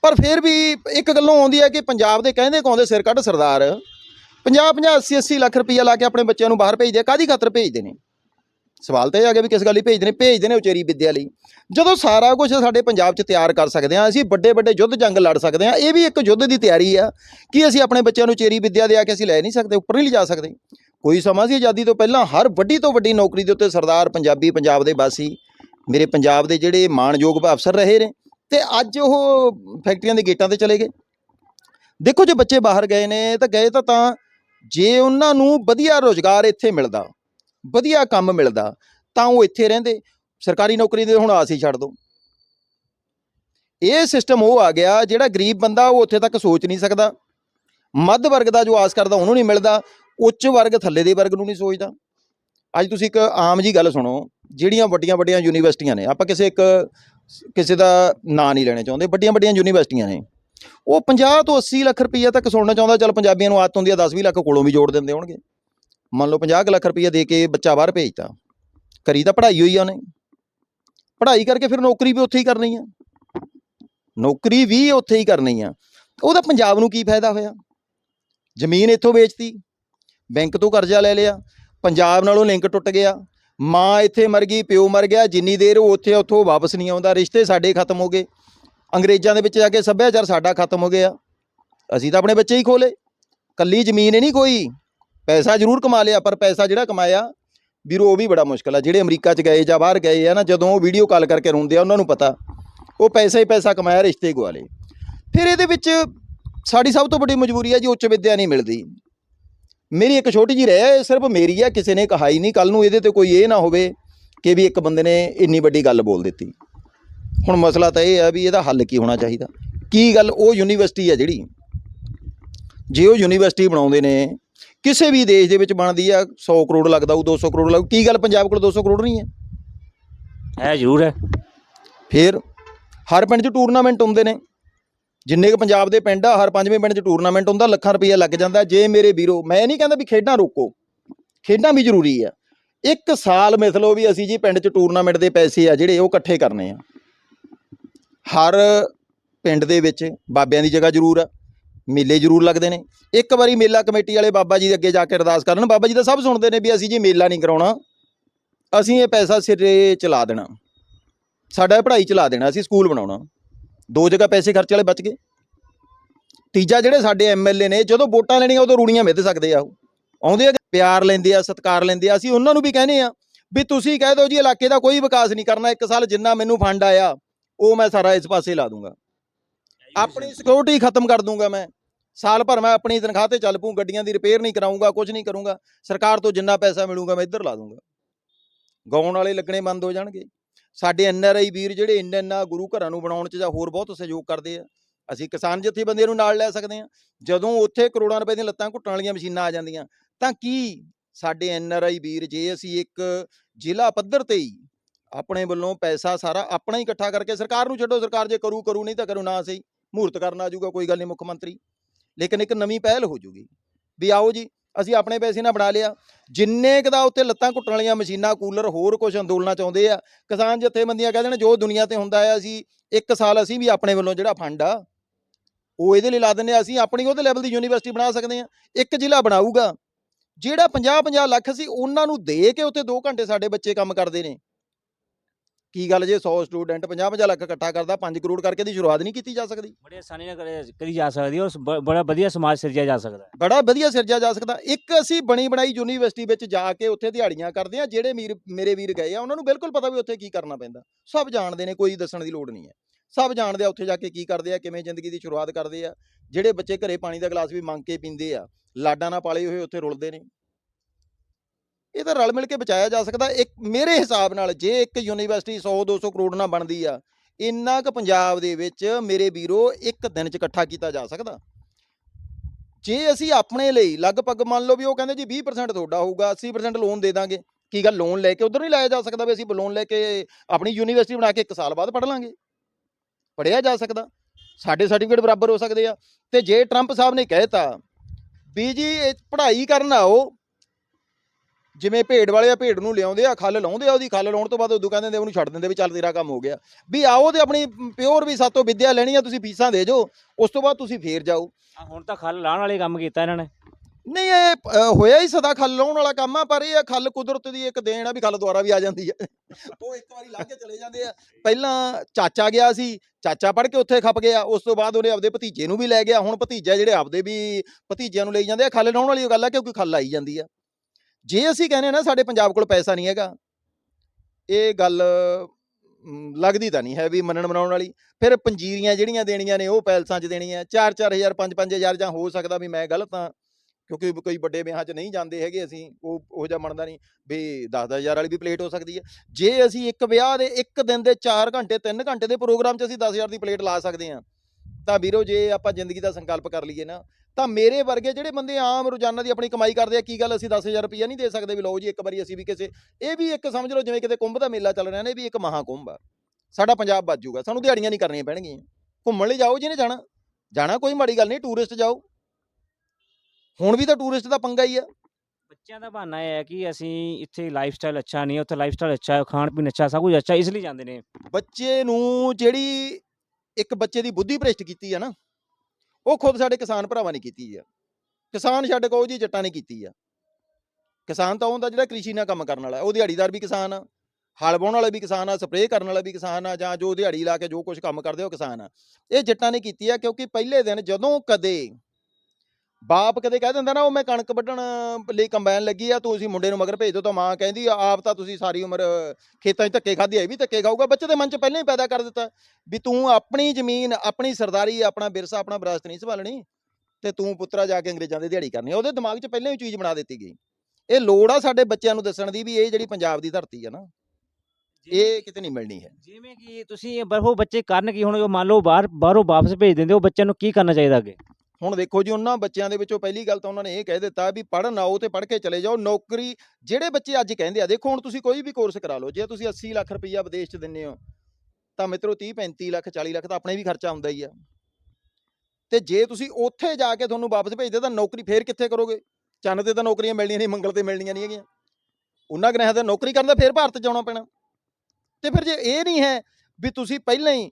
ਪਰ ਫਿਰ ਵੀ ਇੱਕ ਗੱਲੋਂ ਆਉਂਦੀ ਹੈ ਕਿ ਪੰਜਾਬ ਦੇ ਕਹਿੰਦੇ ਕੌਂਦੇ ਸਿਰ ਕੱਢ ਸਰਦਾਰ। 50 50 80 80 ਲੱਖ ਰੁਪਈਆ ਲਾ ਕੇ ਆਪਣੇ ਬੱਚਿਆਂ ਨੂੰ ਬਾਹਰ ਭੇਜਦੇ ਆ ਕਾਦੀ ਖਾਤਰ ਭੇਜਦੇ ਨੇ? ਸਵਾਲ ਤਾਂ ਇਹ ਆ ਗਿਆ ਵੀ ਕਿਸ ਗੱਲ ਲਈ ਭੇਜਦੇ ਨੇ? ਭੇਜਦੇ ਨੇ ਉਚੇਰੀ ਵਿੱਦਿਆ ਲਈ। ਜਦੋਂ ਸਾਰਾ ਕੁਝ ਸਾਡੇ ਪੰਜਾਬ 'ਚ ਤਿਆਰ ਕਰ ਸਕਦੇ ਆ, ਅਸੀਂ ਵੱਡੇ ਵੱਡੇ ਯੁੱਧ ਜੰਗ ਲੜ ਸਕਦੇ ਆ, ਇਹ ਵੀ ਇੱਕ ਯੁੱਧ ਦੀ ਤਿਆਰੀ ਆ ਕਿ ਅਸੀਂ ਆਪਣੇ ਬੱਚਿਆਂ ਨੂੰ ਉਚੇਰੀ ਵਿੱਦਿਆ ਦੇ ਆ ਕੇ ਅਸੀਂ ਲੈ ਨਹੀਂ ਸਕਦੇ, ਉੱਪਰ ਨਹੀਂ ਲਿਜਾ ਸਕਦੇ। ਕੋਈ ਸਮਾਂ ਸੀ ਆਜ਼ਾਦੀ ਤੋਂ ਪਹਿਲਾਂ? ਹਰ ਵੱਡੀ ਤੋਂ ਵੱਡੀ ਨੌਕਰੀ ਦੇ ਉੱਤੇ ਸਰਦਾਰ ਪੰਜਾਬੀ, ਪੰਜਾਬ ਦੇ ਵਾਸੀ, ਮੇਰੇ ਪੰਜਾਬ ਦੇ ਜਿਹੜੇ ਮਾਣਯੋਗ ਅਫਸਰ ਰਹੇ ਨੇ ਤੇ ਅੱਜ ਉਹ ਫੈਕਟਰੀਆਂ ਦੇ ਗੇਟਾਂ ਤੇ ਚਲੇ ਗਏ। ਦੇਖੋ ਜੇ ਬੱਚੇ ਬਾਹਰ ਗਏ ਨੇ ਤਾਂ ਗਏ ਤਾਂ ਤਾਂ ਜੇ ਉਹਨਾਂ ਨੂੰ ਵਧੀਆ ਰੋਜ਼ਗਾਰ ਇੱਥੇ ਮਿਲਦਾ, ਵਧੀਆ ਕੰਮ ਮਿਲਦਾ, ਤਾਂ ਉਹ ਇੱਥੇ ਰਹਿੰਦੇ। ਸਰਕਾਰੀ ਨੌਕਰੀ ਦੇ ਹੁਣ ਆਸ ਹੀ ਛੱਡ ਦੋ। ਇਹ ਸਿਸਟਮ ਉਹ ਆ ਗਿਆ ਜਿਹੜਾ ਗਰੀਬ ਬੰਦਾ ਉਹ ਉੱਥੇ ਤੱਕ ਸੋਚ ਨਹੀਂ ਸਕਦਾ। ਮੱਧ ਵਰਗ ਦਾ ਜੋ ਆਸ ਕਰਦਾ ਉਹਨੂੰ ਨਹੀਂ ਮਿਲਦਾ। ਉੱਚ ਵਰਗ ਥੱਲੇ ਦੇ ਵਰਗ ਨੂੰ ਨਹੀਂ ਸੋਚਦਾ। ਅੱਜ ਤੁਸੀਂ ਇੱਕ ਆਮ ਜੀ ਗੱਲ ਸੁਣੋ, ਜਿਹੜੀਆਂ ਵੱਡੀਆਂ ਵੱਡੀਆਂ ਯੂਨੀਵਰਸਿਟੀਆਂ ਨੇ, ਆਪਾਂ ਕਿਸੇ ਇੱਕ ਕਿਸੇ ਦਾ ਨਾਂ ਨਹੀਂ ਲੈਣਾ ਚਾਹੁੰਦੇ, ਵੱਡੀਆਂ ਵੱਡੀਆਂ ਯੂਨੀਵਰਸਿਟੀਆਂ ਨੇ। ਉਹ 50 ਤੋਂ 80 ਲੱਖ ਰੁਪਈਆ ਤੱਕ ਸੁਣਨਾ ਚਾਹੁੰਦਾ, ਚਲ ਪੰਜਾਬੀਆਂ ਨੂੰ ਆਦਤ ਹੁੰਦੀ ਆ 10-20 ਲੱਖ ਕੋਲੋਂ ਵੀ ਜੋੜ ਦਿੰਦੇ ਹੋਣਗੇ। ਮੰਨ ਲਓ 50 ਕੁ ਲੱਖ ਰੁਪਈਆ ਦੇ ਕੇ ਬੱਚਾ ਬਾਹਰ ਭੇਜਤਾ, ਕਰੀ ਤਾਂ ਪੜ੍ਹਾਈ ਹੋਈ ਆ ਉਹਨੇ। ਪੜ੍ਹਾਈ ਕਰਕੇ ਫਿਰ ਨੌਕਰੀ ਵੀ ਉੱਥੇ ਹੀ ਕਰਨੀ ਆ। ਨੌਕਰੀ ਵੀ ਉੱਥੇ ਹੀ ਕਰਨੀ ਆ। ਉਹਦਾ ਪੰਜਾਬ ਨੂੰ ਕੀ ਫਾਇਦਾ ਹੋਇਆ? ਜ਼ਮੀਨ ਇੱਥੋਂ ਵੇਚਤੀ। ਬੈਂਕ ਤੋਂ ਕਰਜ਼ਾ ਲੈ ਲਿਆ, ਪੰਜਾਬ ਨਾਲੋਂ ਲਿੰਕ ਟੁੱਟ ਗਿਆ, ਮਾਂ ਇੱਥੇ ਮਰ ਗਈ, ਪਿਓ ਮਰ ਗਿਆ, ਜਿੰਨੀ ਦੇਰ ਉਹ ਉੱਥੇ ਉੱਥੋਂ ਵਾਪਸ ਨਹੀਂ ਆਉਂਦਾ, ਰਿਸ਼ਤੇ ਸਾਡੇ ਖਤਮ ਹੋ ਗਏ। ਅੰਗਰੇਜ਼ਾਂ ਦੇ ਵਿੱਚ ਜਾ ਕੇ ਸੱਭਿਆਚਾਰ ਸਾਡਾ ਖਤਮ ਹੋ ਗਿਆ। ਅਸੀਂ ਤਾਂ ਆਪਣੇ ਬੱਚੇ ਹੀ ਖੋਲੇ ਕੱਲੀ ਜ਼ਮੀਨ ਹੀ ਨਹੀਂ ਕੋਈ। ਪੈਸਾ ਜ਼ਰੂਰ ਕਮਾ ਲਿਆ, ਪਰ ਪੈਸਾ ਜਿਹੜਾ ਕਮਾਇਆ, ਵੀਰੋ, ਉਹ ਵੀ ਬੜਾ ਮੁਸ਼ਕਲ ਆ। ਜਿਹੜੇ ਅਮਰੀਕਾ 'ਚ ਗਏ ਜਾਂ ਬਾਹਰ ਗਏ ਆ ਨਾ, ਜਦੋਂ ਉਹ ਵੀਡੀਓ ਕਾਲ ਕਰਕੇ ਰੋਂਦੇ ਆ, ਉਹਨਾਂ ਨੂੰ ਪਤਾ। ਉਹ ਪੈਸਾ ਹੀ ਪੈਸਾ ਕਮਾਇਆ, ਰਿਸ਼ਤੇ ਗਵਾ ਲਏ। ਫਿਰ ਇਹਦੇ ਵਿੱਚ ਸਾਡੀ ਸਭ ਤੋਂ ਵੱਡੀ ਮਜਬੂਰੀ ਹੈ ਜੀ, ਉੱਚ ਵਿੱਦਿਆ ਨਹੀਂ ਮਿਲਦੀ। ਮੇਰੀ ਇੱਕ ਛੋਟੀ ਜੀ ਰਹਿ ਹੈ, ਸਿਰਫ ਮੇਰੀ ਆ ਕਿਸੇ ਨੇ ਕਹਾ ਹੀ ਨਹੀਂ ਕੱਲ ਨੂੰ ਇਹਦੇ ਤੇ ਕੋਈ ਇਹ ਨਾ ਹੋਵੇ ਕਿ ਵੀ ਇੱਕ ਬੰਦੇ ਨੇ ਇੰਨੀ ਵੱਡੀ ਗੱਲ ਬੋਲ ਦਿੱਤੀ। ਹੁਣ ਮਸਲਾ ਤਾਂ ਇਹ ਹੈ ਵੀ ਇਹਦਾ ਹੱਲ ਕੀ ਹੋਣਾ ਚਾਹੀਦਾ? ਕੀ ਗੱਲ ਉਹ ਯੂਨੀਵਰਸਿਟੀ ਹੈ ਜਿਹੜੀ? ਜੇ ਉਹ ਯੂਨੀਵਰਸਿਟੀ ਬਣਾਉਂਦੇ ਨੇ ਕਿਸੇ ਵੀ ਦੇਸ਼ ਦੇ ਵਿੱਚ ਬਣਦੀ ਆ 100 ਕਰੋੜ ਲੱਗਦਾ ਉਹ 200 ਕਰੋੜ ਲੱਗੂ ਕੀ ਗੱਲ ਪੰਜਾਬ ਕੋਲ 200 ਕਰੋੜ ਨਹੀਂ ਹੈ? ਹੈ ਜ਼ਰੂਰ ਹੈ। ਫਿਰ ਹਰ ਪਿੰਡ 'ਚ ਟੂਰਨਾਮੈਂਟ ਹੁੰਦੇ ਨੇ। ਜਿੰਨੇ ਕੁ ਪੰਜਾਬ ਦੇ ਪਿੰਡ ਆ, ਹਰ ਪੰਜਵੇਂ ਪਿੰਡ 'ਚ ਟੂਰਨਾਮੈਂਟ ਹੁੰਦਾ, ਲੱਖਾਂ ਰੁਪਈਆ ਲੱਗ ਜਾਂਦਾ। ਜੇ ਮੇਰੇ ਵੀਰੋ, ਮੈਂ ਨਹੀਂ ਕਹਿੰਦਾ ਵੀ ਖੇਡਾਂ ਰੋਕੋ, ਖੇਡਾਂ ਵੀ ਜ਼ਰੂਰੀ ਆ। ਇੱਕ ਸਾਲ ਮਿਸਲੋ ਵੀ ਅਸੀਂ ਜੀ ਪਿੰਡ 'ਚ ਟੂਰਨਾਮੈਂਟ ਦੇ ਪੈਸੇ ਆ ਜਿਹੜੇ ਉਹ ਇਕੱਠੇ ਕਰਨੇ ਆ। ਹਰ ਪਿੰਡ ਦੇ ਵਿੱਚ ਬਾਬਿਆਂ ਦੀ ਜਗ੍ਹਾ ਜ਼ਰੂਰ ਆ, ਮੇਲੇ ਜ਼ਰੂਰ ਲੱਗਦੇ ਨੇ। ਇੱਕ ਵਾਰੀ ਮੇਲਾ ਕਮੇਟੀ ਵਾਲੇ ਬਾਬਾ ਜੀ ਦੇ ਅੱਗੇ ਜਾ ਕੇ ਅਰਦਾਸ ਕਰਨ, ਬਾਬਾ ਜੀ ਤਾਂ ਸਭ ਸੁਣਦੇ ਨੇ ਵੀ ਅਸੀਂ ਜੀ ਮੇਲਾ ਨਹੀਂ ਕਰਾਉਣਾ। ਅਸੀਂ ਇਹ ਪੈਸਾ ਸਿਰੇ ਚਲਾ ਦੇਣਾ। ਸਾਡਾ ਪੜ੍ਹਾਈ ਚਲਾ ਦੇਣਾ, ਅਸੀਂ ਸਕੂਲ ਬਣਾਉਣਾ। ਦੋ ਜਗ੍ਹਾ ਪੈਸੇ ਖਰਚ ਵਾਲੇ ਬਚ ਗਏ। ਤੀਜਾ ਜਿਹੜੇ ਸਾਡੇ ਐਮਐਲਏ ਨੇ, ਜਦੋਂ ਵੋਟਾਂ ਲੈਣੀਆਂ, ਉਦੋਂ ਰੂੜੀਆਂ ਮਿੱਧ ਸਕਦੇ ਆ ਆਉਂਦੇ ਆ ਪਿਆਰ ਲੈਂਦੇ ਆ, ਸਤਿਕਾਰ ਲੈਂਦੇ ਆ, ਅਸੀਂ ਉਹਨਾਂ ਨੂੰ ਵੀ ਕਹਿੰਦੇ ਆ ਵੀ ਤੁਸੀਂ ਕਹਿ ਦਿਓ ਜੀ, ਇਲਾਕੇ ਦਾ ਕੋਈ ਵਿਕਾਸ ਨਹੀਂ ਕਰਨਾ, ਇੱਕ ਸਾਲ ਜਿੰਨਾ ਮੈਨੂੰ ਫੰਡ ਆਇਆ, ਉਹ ਮੈਂ ਸਾਰਾ ਇਸ ਪਾਸੇ ਲਾ ਦੂੰਗਾ। ਆਪਣੀ ਸਿਕਿਉਰਿਟੀ ਖਤਮ ਕਰ ਦੂੰਗਾ ਮੈਂ। ਸਾਲ ਭਰ ਮੈਂ ਆਪਣੀ ਤਨਖਾਹ ਤੇ ਚੱਲ ਪੂੰ ਗੱਡੀਆਂ ਦੀ ਰਿਪੇਅਰ ਨਹੀਂ ਕਰਾਉਂਗਾ ਕੁਝ ਨਹੀਂ ਕਰੂੰਗਾ, ਸਰਕਾਰ ਤੋਂ ਜਿੰਨਾ ਪੈਸਾ ਮਿਲੂਗਾ ਮੈਂ ਇੱਧਰ ਲਾ ਦੂੰਗਾ। ਗਾਉਣ ਵਾਲੇ ਲੱਗਣੇ ਬੰਦ ਹੋ ਜਾਣਗੇ। ਸਾਡੇ ਐਨਆਰਆਈ ਵੀਰ ਜਿਹੜੇ ਇੰਨਾ ਇੰਨਾ ਗੁਰੂ ਘਰਾਂ ਨੂੰ ਬਣਾਉਣ 'ਚ ਜਾਂ ਹੋਰ ਬਹੁਤ ਸਹਿਯੋਗ ਕਰਦੇ ਆ ਅਸੀਂ ਕਿਸਾਨ ਜਥੇਬੰਦੀਆਂ ਨੂੰ ਨਾਲ ਲੈ ਸਕਦੇ ਹਾਂ। ਜਦੋਂ ਉੱਥੇ ਕਰੋੜਾਂ ਰੁਪਏ ਦੀਆਂ ਲੱਤਾਂ ਘੁੱਟਣ ਵਾਲੀਆਂ ਮਸ਼ੀਨਾਂ ਆ ਜਾਂਦੀਆਂ, ਤਾਂ ਕੀ ਸਾਡੇ ਐਨ ਆਰ ਆਈ ਵੀਰ, ਜੇ ਅਸੀਂ ਇੱਕ ਜ਼ਿਲ੍ਹਾ ਪੱਧਰ ਤੇ ਹੀ ਆਪਣੇ ਵੱਲੋਂ ਪੈਸਾ ਸਾਰਾ ਆਪਣਾ ਹੀ ਇਕੱਠਾ ਕਰਕੇ ਸਰਕਾਰ ਨੂੰ ਛੱਡੋ, ਸਰਕਾਰ ਜੇ ਕਰੂ ਕਰੂ ਨਹੀਂ ਤਾਂ ਕਰੂ ਨਾ ਸਹੀ ਮਹੂਰਤ ਕਰਨ ਆ ਜਾਊਗਾ, ਕੋਈ ਗੱਲ ਨਹੀਂ ਮੁੱਖ ਮੰਤਰੀ। ਲੇਕਿਨ ਇੱਕ ਨਵੀਂ ਪਹਿਲ ਹੋ ਜੂਗੀ ਵੀ ਆਓ ਜੀ, ਅਸੀਂ ਆਪਣੇ ਪੈਸੇ ਨਾਲ ਬਣਾ ਲਿਆ। ਜਿੰਨੇ ਕੁ ਦਾ ਉੱਤੇ ਲੱਤਾਂ ਘੁੱਟਣ ਵਾਲੀਆਂ ਮਸ਼ੀਨਾਂ, ਕੂਲਰ, ਹੋਰ ਕੁਝ ਅੰਦੋਲਨਾਂ ਚਾਹੁੰਦੇ ਆ, ਕਿਸਾਨ ਜਥੇਬੰਦੀਆਂ ਕਹਿੰਦੇ ਨੇ ਜੋ ਦੁਨੀਆ ਤੇ ਹੁੰਦਾ ਆ, ਅਸੀਂ ਇੱਕ ਸਾਲ ਅਸੀਂ ਵੀ ਆਪਣੇ ਵੱਲੋਂ ਜਿਹੜਾ ਫੰਡ ਆ ਉਹ ਇਹਦੇ ਲਈ ਲਾ ਦਿੰਦੇ ਆ ਅਸੀਂ ਆਪਣੀ ਉਹਦੇ ਲੈਵਲ ਦੀ ਯੂਨੀਵਰਸਿਟੀ ਬਣਾ ਸਕਦੇ ਆ ਇੱਕ ਜ਼ਿਲ੍ਹਾ ਬਣਾਊਗਾ। ਜਿਹੜਾ 50 50 ਲੱਖ ਸੀ ਉਹਨਾਂ ਨੂੰ ਦੇ ਕੇ ਉੱਤੇ 2 ਘੰਟੇ ਸਾਡੇ ਬੱਚੇ ਕੰਮ ਕਰਦੇ ਨੇ। ਕੀ ਗੱਲ ਜੇ 100 ਸਟੂਡੈਂਟ 50 50 ਲੱਖ ਇਕੱਠਾ ਕਰਦਾ 5 ਕਰੋੜ ਕਰਕੇ ਦੀ ਸ਼ੁਰੂਆਤ ਨਹੀਂ ਕੀਤੀ ਜਾ ਸਕਦੀ? ਬੜੇ ਆਸਾਨੀ ਨਾਲ ਕਰੇ- ਜਾ ਸਕਦੀ ਔਰ ਬੜਾ ਵਧੀਆ ਸਮਾਜ ਸਿਰਜਿਆ ਜਾ ਸਕਦਾ ਬੜਾ ਵਧੀਆ ਸਿਰਜਿਆ ਜਾ ਸਕਦਾ। ਇੱਕ ਅਸੀਂ ਬਣੀ ਬਣਾਈ ਯੂਨੀਵਰਸਿਟੀ ਵਿੱਚ ਜਾ ਕੇ ਉੱਥੇ ਦਿਹਾੜੀਆਂ ਕਰਦੇ ਆ ਜਿਹੜੇ ਮੇਰੇ ਵੀਰ ਗਏ ਆ ਉਹਨਾਂ ਨੂੰ ਬਿਲਕੁਲ ਪਤਾ ਵੀ ਉੱਥੇ ਕੀ ਕਰਨਾ ਪੈਂਦਾ। ਸਭ ਜਾਣਦੇ ਨੇ ਕੋਈ ਦੱਸਣ ਦੀ ਲੋੜ ਨਹੀਂ ਹੈ। ਸਭ ਜਾਣਦੇ ਆ ਉੱਥੇ ਜਾ ਕੇ ਕੀ ਕਰਦੇ ਆ, ਕਿਵੇਂ ਜ਼ਿੰਦਗੀ ਦੀ ਸ਼ੁਰੂਆਤ ਕਰਦੇ ਆ। ਜਿਹੜੇ ਬੱਚੇ ਘਰੇ ਪਾਣੀ ਦਾ ਗਲਾਸ ਵੀ ਮੰਗ ਕੇ ਪੀਂਦੇ ਆ, ਲਾਡਾਂ ਨਾਲ ਪਾਲੇ ਹੋਏ ਉੱਥੇ ਰੁਲਦੇ ਨੇ। ਇਹ ਤਾਂ ਰਲ ਮਿਲ ਕੇ ਬਚਾਇਆ ਜਾ ਸਕਦਾ। ਇੱਕ ਮੇਰੇ ਹਿਸਾਬ ਨਾਲ ਜੇ ਇੱਕ ਯੂਨੀਵਰਸਿਟੀ 100 200 ਕਰੋੜ ਨਾਲ ਬਣਦੀ ਆ, ਇੰਨਾ ਕੁ ਪੰਜਾਬ ਦੇ ਵਿੱਚ ਮੇਰੇ ਵੀਰੋ ਇੱਕ ਦਿਨ ਚ ਇਕੱਠਾ ਕੀਤਾ ਜਾ ਸਕਦਾ। ਜੇ ਅਸੀਂ ਆਪਣੇ ਲਈ ਲਗਭਗ ਮੰਨ ਲਓ ਵੀ ਉਹ ਕਹਿੰਦੇ ਜੀ 20% ਤੁਹਾਡਾ ਹੋਊਗਾ 80% ਲੋਨ ਦੇ ਦਾਂਗੇ, ਕੀ ਗੱਲ ਲੋਨ ਲੈ ਕੇ ਉਧਰ ਨਹੀਂ ਲਾਇਆ ਜਾ ਸਕਦਾ ਵੀ ਅਸੀਂ ਲੋਨ ਲੈ ਕੇ ਆਪਣੀ ਯੂਨੀਵਰਸਿਟੀ ਬਣਾ ਕੇ ਇੱਕ ਸਾਲ ਬਾਅਦ ਪੜ੍ਹ ਲਾਂਗੇ? ਪੜ੍ਹਿਆ ਜਾ ਸਕਦਾ। ਸਾਡੇ ਸਰਟੀਫਿਕੇਟ ਬਰਾਬਰ ਹੋ ਸਕਦੇ ਆ। ਤੇ ਜੇ ਟਰੰਪ ਸਾਹਿਬ ਨੇ ਕਹਿਤਾ ਵੀ ਜੀ ਪੜ੍ਹਾਈ ਕਰਨ ਆਓ, ਜਿਵੇਂ ਭੇਡ ਵਾਲੇ ਆ ਭੇਡ ਨੂੰ ਲਿਆਉਂਦੇ ਆ, ਖੱਲ ਲਾਉਂਦੇ ਆ, ਉਹਦੀ ਖੱਲ ਲਾਉਣ ਤੋਂ ਬਾਅਦ ਉਦੋਂ ਕਹਿੰਦੇ ਨੇ ਉਹਨੂੰ ਛੱਡ ਦਿੰਦੇ ਵੀ ਚੱਲ ਤੇਰਾ ਕੰਮ ਹੋ ਗਿਆ। ਵੀ ਆਓ ਤੇ ਆਪਣੀ ਪਿਓਰ ਵੀ ਸਾਤੋਂ ਵਿੱਦਿਆ ਲੈਣੀ ਆ, ਤੁਸੀਂ ਫੀਸਾਂ ਦੇ ਜੋ ਉਸ ਤੋਂ ਬਾਅਦ ਤੁਸੀਂ ਫੇਰ ਜਾਓ। ਹੁਣ ਤਾਂ ਖਲ ਲਾਉਣ ਵਾਲੇ ਕੰਮ ਕੀਤਾ ਇਹਨਾਂ ਨੇ। ਨਹੀਂ ਇਹ ਅ, ਹੋਇਆ ਹੀ ਸਦਾ ਖੱਲ ਲਾਉਣ ਵਾਲਾ ਕੰਮ ਆ ਪਰ ਇਹ ਆ ਖੱਲ ਕੁਦਰਤ ਦੀ ਇੱਕ ਦੇਣ ਆ ਵੀ ਖੱਲ ਦੁਆਰਾ ਵੀ ਆ ਜਾਂਦੀ ਹੈ ਉਹ ਇੱਕ ਵਾਰੀ ਲਾ ਕੇ ਚਲੇ ਜਾਂਦੇ ਆ। ਪਹਿਲਾਂ ਚਾਚਾ ਗਿਆ ਸੀ ਚਾਚਾ ਪੜ ਕੇ ਉੱਥੇ ਖੱਪ ਗਿਆ। ਉਸ ਤੋਂ ਬਾਅਦ ਉਹਨੇ ਆਪਦੇ ਭਤੀਜੇ ਨੂੰ ਵੀ ਲੈ ਗਿਆ। ਹੁਣ ਭਤੀਜਾ ਜਿਹੜੇ ਆਪਦੇ ਵੀ ਭਤੀਜਿਆਂ ਨੂੰ ਲਈ ਜਾਂਦੇ ਆ ਖੱਲ ਲਾਉਣ ਵਾਲੀ ਗੱਲ ਆ ਕਿਉਂਕਿ ਖੱਲ ਆਈ ਜਾਂਦੀ ਆ। ਜੇ ਅਸੀਂ ਕਹਿੰਦੇ ਨਾ ਸਾਡੇ ਪੰਜਾਬ ਕੋਲ ਪੈਸਾ ਨਹੀਂ ਹੈਗਾ ਇਹ ਗੱਲ ਮ, ਲੱਗਦੀ ਤਾਂ ਨਹੀਂ ਹੈ ਵੀ ਮੰਨਣ ਮਨਾਉਣ ਵਾਲੀ। ਫਿਰ ਪੰਜੀਰੀਆਂ ਜਿਹੜੀਆਂ ਦੇਣੀਆਂ ਨੇ ਉਹ ਪੈਲਸਾਂ 'ਚ ਦੇਣੀਆਂ। 4-4000 5-5000 ਜਾਂ ਹੋ ਸਕਦਾ ਵੀ ਮੈਂ ਗਲਤ ਹਾਂ। ਕਿਉਂਕਿ ਕੋਈ ਵੱਡੇ ਵਿਆਹਾਂ 'ਚ ਨਹੀਂ ਜਾਂਦੇ ਹੈਗੇ ਅਸੀਂ, ਉਹ ਉਹ ਜਿਹਾ ਮੰਨਦਾ ਨਹੀਂ ਵੀ 10-10000 ਵਾਲੀ ਵੀ ਪਲੇਟ ਹੋ ਸਕਦੀ ਹੈ। ਜੇ ਅਸੀਂ ਇੱਕ ਵਿਆਹ ਦੇ ਇੱਕ ਦਿਨ ਦੇ 4 ਘੰਟੇ 3 ਘੰਟੇ ਦੇ ਪ੍ਰੋਗਰਾਮ 'ਚ ਅਸੀਂ 10000 ਦੀ ਪਲੇਟ ਲਾ ਸਕਦੇ ਹਾਂ, ਤਾਂ ਵੀਰੋ ਜੇ ਆਪਾਂ ਜ਼ਿੰਦਗੀ ਦਾ ਸੰਕਲਪ ਕਰ ਲਈਏ ਨਾ, ਤਾਂ ਮੇਰੇ ਵਰਗੇ ਜਿਹੜੇ ਬੰਦੇ ਆਮ ਰੋਜ਼ਾਨਾ ਦੀ ਆਪਣੀ ਕਮਾਈ ਕਰਦੇ ਆ, ਕੀ ਗੱਲ ਅਸੀਂ 10000 ਰੁਪਈਆ ਨਹੀਂ ਦੇ ਸਕਦੇ ਵੀ ਲਓ ਜੀ, ਇੱਕ ਵਾਰੀ ਅਸੀਂ ਵੀ ਕਿਸੇ, ਇਹ ਵੀ ਇੱਕ ਸਮਝ ਲਓ ਜਿਵੇਂ ਕਿਤੇ ਕੁੰਭ ਦਾ ਮੇਲਾ ਚੱਲ ਰਿਹਾ ਨੇ, ਇਹ ਵੀ ਇੱਕ ਮਹਾ ਕੁੰਭ ਆ। ਸਾਡਾ ਪੰਜਾਬ ਬਚ ਜਾਊਗਾ, ਸਾਨੂੰ ਦਿਹਾੜੀਆਂ ਨਹੀਂ ਕਰਨੀਆਂ ਪੈਣਗੀਆਂ। ਘੁੰਮਣ ਲਈ ਜਾਓ ਜਿਹਨੇ ਜਾਣਾ ਜਾਣਾ ਕੋਈ ਮਾੜੀ ਗੱਲ ਨਹੀਂ, ਟੂਰਿਸਟ ਜਾਓ। ਹੁਣ ਵੀ ਤਾਂ ਟੂਰਿਸਟ ਦਾ ਪੰਗਾ ਹੀ ਆ। ਬੱਚਿਆਂ ਦਾ ਬਹਾਨਾ ਇਹ ਹੈ ਕਿ ਅਸੀਂ ਇੱਥੇ ਲਾਈਫ ਸਟਾਈਲ ਅੱਛਾ ਨਹੀਂ ਉੱਥੇ ਲਾਈਫ ਸਟਾਈਲ ਅੱਛਾ ਹੈ ਖਾਣ ਪੀਣ ਅੱਛਾ ਸਭ ਕੁਝ ਅੱਛਾ ਇਸ ਲਈ ਜਾਂਦੇ ਨੇ। ਬੱਚੇ ਨੂੰ ਜਿਹੜੀ ਇੱਕ ਬੱਚੇ ਦੀ ਬੁੱਧੀ ਭ੍ਰਿਸ਼ਟ ਕੀਤੀ ਆ ਨਾ ਉਹ ਖੁਦ ਸਾਡੇ ਕਿਸਾਨ ਭਰਾਵਾਂ ਨੇ ਕੀਤੀ ਆ। ਕਿਸਾਨ ਛੱਡ ਕਹੋ ਜੀ ਜੱਟਾਂ ਨੇ ਕੀਤੀ ਆ। ਕਿਸਾਨ ਤਾਂ ਉਹ ਹੁੰਦਾ ਜਿਹੜਾ ਕ੍ਰਿਸ਼ੀ ਨਾਲ ਕੰਮ ਕਰਨ ਵਾਲਾ ਉਹ ਦਿਹਾੜੀਦਾਰ ਵੀ ਕਿਸਾਨ ਆ ਹਲ ਵਾਹੁਣ ਵਾਲਾ ਵੀ ਕਿਸਾਨ ਆ ਸਪਰੇਅ ਕਰਨ ਵਾਲਾ ਵੀ ਕਿਸਾਨ ਆ ਜਾਂ ਜੋ ਦਿਹਾੜੀ ਲਾ ਕੇ ਜੋ ਕੁਝ ਕੰਮ ਕਰਦੇ ਉਹ ਕਿਸਾਨ ਆ। ਇਹ ਜੱਟਾਂ ਨੇ ਕੀਤੀ ਆ ਕਿਉਂਕਿ ਪਹਿਲੇ ਦਿਨ ਜਦੋਂ ਕਦੇ ਬਾਪ ਕਦੇ ਕਹਿ ਦਿੰਦਾ ਨਾ ਉਹ ਮੈਂ ਕਣਕ ਵੱਢਣ ਲਈ ਕੰਬਾਈਨ ਲੱਗੀ ਆ ਤੁਸੀਂ ਮੁੰਡੇ ਨੂੰ ਮਗਰ ਭੇਜ ਦਿਓ ਤਾਂ ਮਾਂ ਕਹਿੰਦੀ ਆ, ਆਪ ਤਾਂ ਤੁਸੀਂ ਸਾਰੀ ਉਮਰ ਖੇਤਾਂ 'ਚ ਧੱਕੇ ਖਾਧੇ ਇਹ ਵੀ ਧੱਕੇ ਖਾਊਗਾ। ਬੱਚੇ ਦੇ ਮਨ 'ਚ ਪਹਿਲਾਂ ਹੀ ਪੈਦਾ ਕਰ ਦਿੱਤਾ ਵੀ ਤੂੰ ਆਪਣੀ ਜ਼ਮੀਨ ਆਪਣੀ ਸਰਦਾਰੀ ਆਪਣਾ ਵਿਰਸਾ ਆਪਣਾ ਵਿਰਾਸਤ ਨਹੀਂ ਸੰਭਾਲਣੀ ਤੇ ਤੂੰ ਪੁੱਤਰਾ ਜਾ ਕੇ ਅੰਗਰੇਜ਼ਾਂ ਦੀ ਦਿਹਾੜੀ ਕਰਨੀ। ਉਹਦੇ ਦਿਮਾਗ 'ਚ ਪਹਿਲਾਂ ਹੀ ਚੀਜ਼ ਬਣਾ ਦਿੱਤੀ ਗਈ। ਇਹ ਲੋੜ ਆ ਸਾਡੇ ਬੱਚਿਆਂ ਨੂੰ ਦੱਸਣ ਦੀ ਵੀ ਇਹ ਜਿਹੜੀ ਪੰਜਾਬ ਦੀ ਧਰਤੀ ਆ ਨਾ ਇਹ ਕਿਤੇ ਨਹੀਂ ਮਿਲਣੀ ਹੈ। ਜਿਵੇਂ ਕਿ ਤੁਸੀਂ ਉਹ ਬੱਚੇ ਕਰਨ ਕੀ ਹੁਣ ਮੰਨ ਲਓ ਬਾਹਰ ਬਾਹਰੋਂ ਵਾਪਸ ਭੇਜ ਦਿੰਦੇ ਉਹ ਬੱਚਿਆਂ ਨੂੰ ਕੀ ਕਰਨਾ ਚਾਹੀਦਾ ਅੱਗੇ? ਹੁਣ ਦੇਖੋ ਜੀ, ਉਹਨਾਂ ਬੱਚਿਆਂ ਦੇ ਵਿੱਚੋਂ ਪਹਿਲੀ ਗੱਲ ਤਾਂ ਉਹਨਾਂ ਨੇ ਇਹ ਕਹਿ ਦਿੱਤਾ ਵੀ ਪੜ੍ਹਨ ਆਓ ਤੇ ਪੜ੍ਹ ਕੇ ਚਲੇ ਜਾਓ। ਨੌਕਰੀ ਜਿਹੜੇ ਬੱਚੇ ਅੱਜ ਕਹਿੰਦੇ ਆ, ਦੇਖੋ ਹੁਣ ਤੁਸੀਂ ਕੋਈ ਵੀ ਕੋਰਸ ਕਰਾ ਲਓ, ਜੇ ਤੁਸੀਂ 80 ਲੱਖ ਰੁਪਈਆ ਵਿਦੇਸ਼ 'ਚ ਦਿੰਦੇ ਹੋ, ਤਾਂ ਮਿੱਤਰੋ 30 35 ਲੱਖ 40 ਲੱਖ ਤਾਂ ਆਪਣੇ ਵੀ ਖਰਚਾ ਹੁੰਦਾ ਹੀ ਆ। ਤੇ ਜੇ ਤੁਸੀਂ ਉੱਥੇ ਜਾ ਕੇ ਤੁਹਾਨੂੰ ਵਾਪਸ ਭੇਜਦੇ ਤਾਂ ਨੌਕਰੀ ਫੇਰ ਕਿੱਥੇ ਕਰੋਗੇ? ਚੰਨ ਤੇ ਤਾਂ ਨੌਕਰੀਆਂ ਮਿਲਣੀਆਂ ਨਹੀਂ, ਮੰਗਲ ਤੇ ਮਿਲਣੀਆਂ ਨਹੀਂ ਹੈਗੀਆਂ। ਉਹਨਾਂ ਗ੍ਰਹਿ ਤੇ ਨੌਕਰੀ ਕਰਨ ਦਾ ਫੇਰ ਭਾਰਤ 'ਚ ਆਉਣਾ ਪੈਣਾ। ਤੇ ਫਿਰ ਜੇ ਇਹ ਨਹੀਂ ਹੈ ਵੀ ਤੁਸੀਂ ਪਹਿਲਾਂ ਹੀ